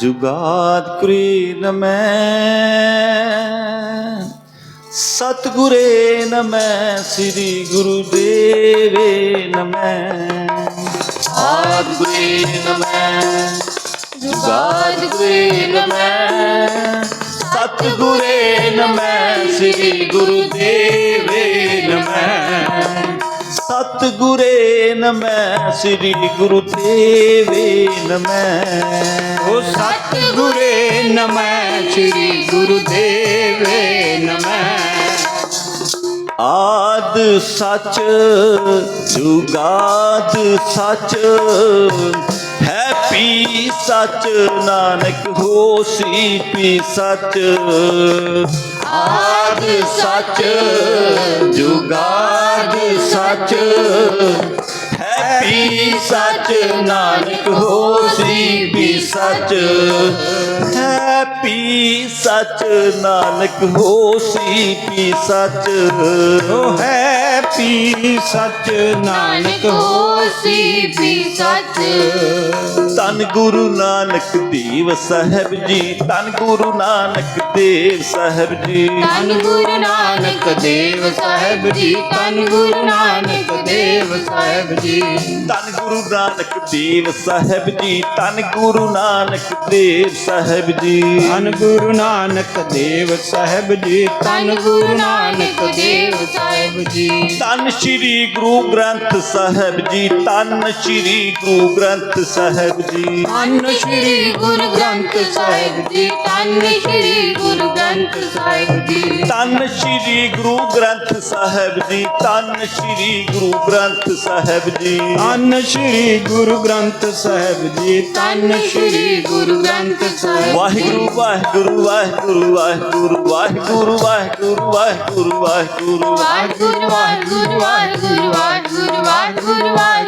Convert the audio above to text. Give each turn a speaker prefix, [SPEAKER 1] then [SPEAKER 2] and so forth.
[SPEAKER 1] ਜੁਗਾਦ ਕਰੀ ਮੈਂ ਸਤਿਗੁਰੇ ਨਮੈ ਸ੍ਰੀ ਗੁਰੂ ਦੇਵੇ ਨਮੈ ਆਦ ਗੁਰੇ ਨਮੈ ਜੁਗਾਦ ਗੁਰੇ ਨਮੈ ਸਤਿਗੁਰੇ ਨਮੈ ਸ੍ਰੀ ਗੁਰੂ ਦੇਵੇ ਸਤਿਗੁਰੇ ਨਮੈ ਸ੍ਰੀ ਗੁਰੂ ਦੇਵੇ ਨਮੈ
[SPEAKER 2] ਓ ਸਤਿਗੁਰੇ ਨਮੈ ਸ੍ਰੀ ਗੁਰੂ ਦੇਵੇ ਨਮੈ
[SPEAKER 1] ਆਦ ਸੱਚ ਜੁਗਾਦ ਸੱਚ ਹੈ ਪੀ ਸੱਚ ਨਾਨਕ ਹੋਸੀ ਪੀ ਸੱਚ। ਆਦ ਸੱਚ ਜੁਗਾਦ ਸੱਚ। ਹੈ ਪੀ ਸੱਚ, ਨਾਨਕ ਹੋਸੀ ਪੀ ਸੱਚ। ਹੈ ਪੀ ਸੱਚ, ਨਾਨਕ ਹੋਸੀ ਵੀ ਸੱਚ।
[SPEAKER 2] ਓ ਹੈ ਪੀ ਸੱਚ, ਨਾਨਕ
[SPEAKER 3] ਹੋ ਵੀ ਸੱਚ।
[SPEAKER 1] ਤਨ ਗੁਰੂ ਨਾਨਕ ਦੇਵ ਸਾਹਿਬ ਜੀ ਤਨ ਗੁਰੂ ਨਾਨਕ ਦੇਵ ਸਾਹਿਬ ਜੀ।
[SPEAKER 3] ਤਨ ਗੁਰੂ ਨਾਨਕ ਦੇਵ ਸਾਹਿਬ ਜੀ ਤਨ ਗੁਰੂ ਨਾਨਕ ਦੇਵ ਸਾਹਿਬ ਜੀ।
[SPEAKER 1] ਤਨ ਗੁਰੂ ਨਾਨਕ ਦੇਵ ਸਾਹਿਬ ਜੀ ਤਨ ਗੁਰੂ ਨਾਨਕ ਦੇਵ ਸਾਹਿਬ ਜੀ।
[SPEAKER 2] ਧੰਨ ਗੁਰੂ ਨਾਨਕ ਦੇਵ ਸਾਹਿਬ ਜੀ
[SPEAKER 3] ਤਨ ਗੁਰੂ ਨਾਨਕ ਦੇਵ ਸਾਹਿਬ ਜੀ।
[SPEAKER 1] ਤਨ ਸ੍ਰੀ ਗੁਰੂ ਗ੍ਰੰਥ ਸਾਹਿਬ ਜੀ ਤਨ ਸ੍ਰੀ ਗੁਰੂ ਗ੍ਰੰਥ ਸਾਹਿਬ ਜੀ
[SPEAKER 3] ਤਨ ਸ੍ਰੀ ਗੁਰੂ ਗ੍ਰੰਥ ਸਾਹਿਬ ਜੀ ਤਨ ਸ੍ਰੀ ਗੁਰੂ ਗ੍ਰੰਥ ਸਾਹਿਬ ਜੀ
[SPEAKER 1] ਤਨ ਸ੍ਰੀ ਗੁਰੂ ਗ੍ਰੰਥ ਸਾਹਿਬ ਜੀ ਤਨ ਸ੍ਰੀ ਗੁਰੂ ਗ੍ਰੰਥ ਸਾਹਿਬ ਜੀ
[SPEAKER 2] ਧੰਨ ਸ੍ਰੀ ਗੁਰੂ ਗ੍ਰੰਥ ਸਾਹਿਬ ਜੀ
[SPEAKER 3] ਤਨ ਸ੍ਰੀ ਗੁਰੂ ਗ੍ਰੰਥ ਸਾਹਿਬ ਵਾਹਿਗੁਰੂ ਵਾਹਿਗੁਰੂ ਵਾਹਿਗੁਰੂ ਵਾਹਿਗੁਰੂ ਵਾਹਿਗੁਰੂ ਵਾਹਿਗੁਰੂ ਵਾਹਿਗੁਰੂ ਵਾਹਿਗੁਰੂ ਵਾਹਿਗੁਰੂ ਵਾਹਿਗੁਰੂ ਵਾਹਿਗੁਰੂ ਵਾਹਿਗੁਰੂ ਵਾਹਿਗੁਰੂ ਵਾਹਿਗੁਰੂ ਵਾਹਿਗੁਰੂ